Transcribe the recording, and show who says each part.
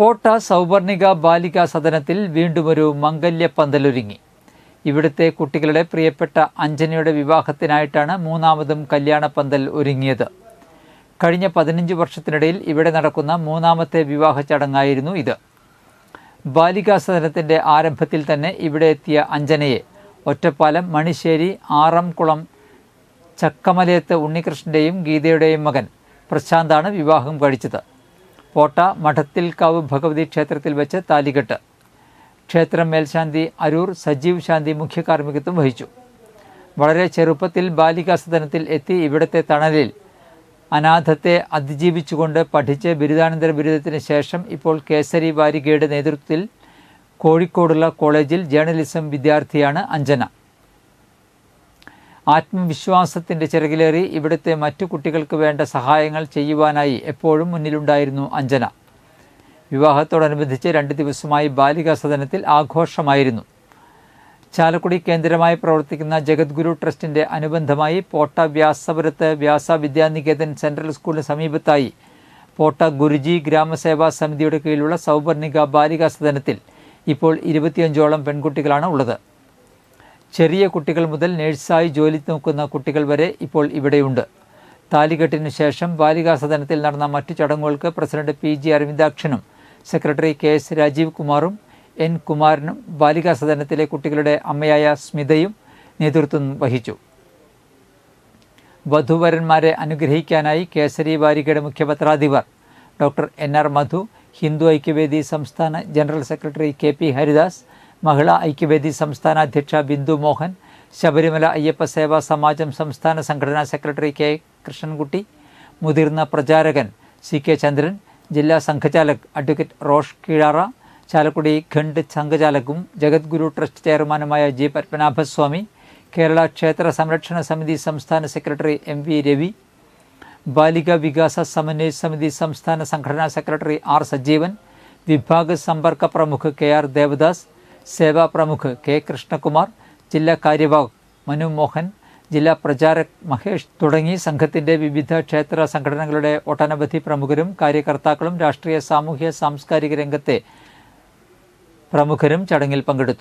Speaker 1: പോട്ട സൗവർണിക ബാലികാ സദനത്തിൽ വീണ്ടും ഒരു മംഗല്യ പന്തലൊരുങ്ങി. ഇവിടുത്തെ കുട്ടികളുടെ പ്രിയപ്പെട്ട അഞ്ജനയുടെ വിവാഹത്തിനായിട്ടാണ് മൂന്നാമതും കല്യാണ പന്തൽ ഒരുങ്ങിയത്. കഴിഞ്ഞ പതിനഞ്ച് വർഷത്തിനിടയിൽ ഇവിടെ നടക്കുന്ന മൂന്നാമത്തെ വിവാഹ ചടങ്ങായിരുന്നു ഇത്. ബാലികാ സദനത്തിന്റെ ആരംഭത്തിൽ തന്നെ ഇവിടെ എത്തിയ അഞ്ജനയെ ഒറ്റപ്പാലം മണിശ്ശേരി ആറംകുളം ചക്കമലയത്ത് ഉണ്ണികൃഷ്ണന്റെയും ഗീതയുടെയും മകൻ പ്രശാന്താണ് വിവാഹം കഴിച്ചത്. പോട്ട മഠത്തിൽക്കാവ് ഭഗവതി ക്ഷേത്രത്തിൽ വെച്ച് താലികെട്ട്. ക്ഷേത്രം മേൽശാന്തി അരൂർ സജീവ് ശാന്തി മുഖ്യ കാർമ്മികത്വം വഹിച്ചു. വളരെ ചെറുപ്പത്തിൽ ബാലികാസദനത്തിൽ എത്തി ഇവിടുത്തെ തണലിൽ അനാഥത്തെ അതിജീവിച്ചുകൊണ്ട് പഠിച്ച് ബിരുദാനന്തര ബിരുദത്തിന് ശേഷം ഇപ്പോൾ കേസരി വാരികയുടെ നേതൃത്വത്തിൽ കോഴിക്കോടുള്ള കോളേജിൽ ജേർണലിസം വിദ്യാർത്ഥിയാണ് അഞ്ജന. ആത്മവിശ്വാസത്തിന്റെ ചിറകിലേറി ഇവിടുത്തെ മറ്റു കുട്ടികൾക്ക് വേണ്ട സഹായങ്ങൾ ചെയ്യുവാനായി എപ്പോഴും മുന്നിലുണ്ടായിരുന്നു അഞ്ജന. വിവാഹത്തോടനുബന്ധിച്ച് രണ്ട് ദിവസമായി ബാലികാ സദനത്തിൽ ആഘോഷമായിരുന്നു. ചാലക്കുടി കേന്ദ്രമായി പ്രവർത്തിക്കുന്ന ജഗദ്ഗുരു ട്രസ്റ്റിന്റെ അനുബന്ധമായി പോട്ട വ്യാസപുരത്ത് വ്യാസ വിദ്യാനികേതൻ സെൻട്രൽ സ്കൂളിന് സമീപത്തായി പോട്ട ഗുരുജി ഗ്രാമസേവാ സമിതിയുടെ കീഴിലുള്ള സൗവർണിക ബാലികാ സദനത്തിൽ ഇപ്പോൾ ഇരുപത്തിയഞ്ചോളം പെൺകുട്ടികളാണ് ഉള്ളത്. ചെറിയ കുട്ടികൾ മുതൽ നേഴ്സായി ജോലി നോക്കുന്ന കുട്ടികൾ വരെ ഇപ്പോൾ ഇവിടെയുണ്ട്. താലികെട്ടിനു ശേഷം ബാലികാ സദനത്തിൽ നടന്ന മറ്റു ചടങ്ങുകൾക്ക് പ്രസിഡന്റ് പി ജി അരവിന്ദാക്ഷനും സെക്രട്ടറി കെ എസ് രാജീവ് കുമാറും എൻ കുമാരനും ബാലികാ സദനത്തിലെ കുട്ടികളുടെ അമ്മയായ സ്മിതയും നേതൃത്വം വഹിച്ചു. വധുവരന്മാരെ അനുഗ്രഹിക്കാനായി കേസരി വാരികയുടെ മുഖ്യപത്രാധിപർ doctor N R Madhu Hindu Aikyavedi സംസ്ഥാന general secretary K P Haridas Mahila Aikyavedi സംസ്ഥാന അധ്യക്ഷ ബിന്ദു മോഹൻ ശബരിമല അയ്യപ്പ സേവാ സമാജം സംസ്ഥാന സംഘടനാ സെക്രട്ടറി കെ കൃഷ്ണൻകുട്ടി മുതിർന്ന പ്രചാരകൻ സി കെ ചന്ദ്രൻ ജില്ലാ സംഘചാലക് അഡ്വക്കേറ്റ് റോഷ് കീഴാറ ചാലക്കുടി ഖണ്ഡ് സംഘചാലകും ജഗദ്ഗുരു ട്രസ്റ്റ് ചെയർമാനുമായ ജി പത്മനാഭസ്വാമി കേരള ക്ഷേത്ര സംരക്ഷണ സമിതി സംസ്ഥാന secretary M V Ravi Balika Vikasa Samanvaya Samiti സംസ്ഥാന സംഘടനാ സെക്രട്ടറി ആർ സജീവൻ വിഭാഗ സമ്പർക്ക പ്രമുഖ് കെ ആർ ദേവദാസ് സേവാ പ്രമുഖ് കെ കൃഷ്ണകുമാർ ജില്ലാ കാര്യവാഹ് മനു മോഹൻ ജില്ലാ പ്രചാരക് മഹേഷ് തുടങ്ങി സംഘത്തിന്റെ വിവിധ ക്ഷേത്ര സംഘടനകളുടെ ഒട്ടനവധി പ്രമുഖരും കാര്യകർത്താക്കളും രാഷ്ട്രീയ സാമൂഹ്യ സാംസ്കാരിക രംഗത്തെ പ്രമുഖരും ചടങ്ങിൽ പങ്കെടുത്തു.